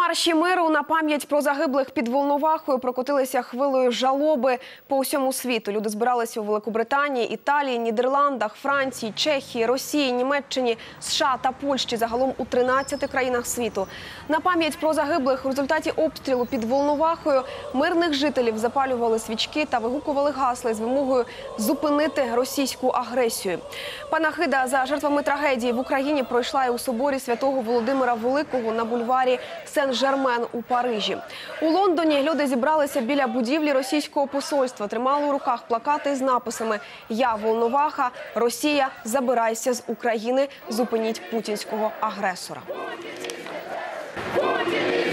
Марші миру на пам'ять про загиблих під Волновахою прокотилися хвилею жалоби по усьому світу. Люди збиралися у Великобританії, Італії, Нідерландах, Франції, Чехії, Росії, Німеччині, США та Польщі загалом у 13 країнах світу. На пам'ять про загиблих в результаті обстрілу під Волновахою мирних жителів запалювали свічки та вигукували гасла з вимогою зупинити російську агресію. Панахида за жертвами трагедії в Україні пройшла і у соборі святого Володимира Великого на бульварі Сен-Жермен у Парижі. У Лондоні люди зібралися біля будівлі російського посольства, тримали у руках плакати з написами Я Волноваха, Росія, забирайся з України, зупиніть путінського агресора. Путін!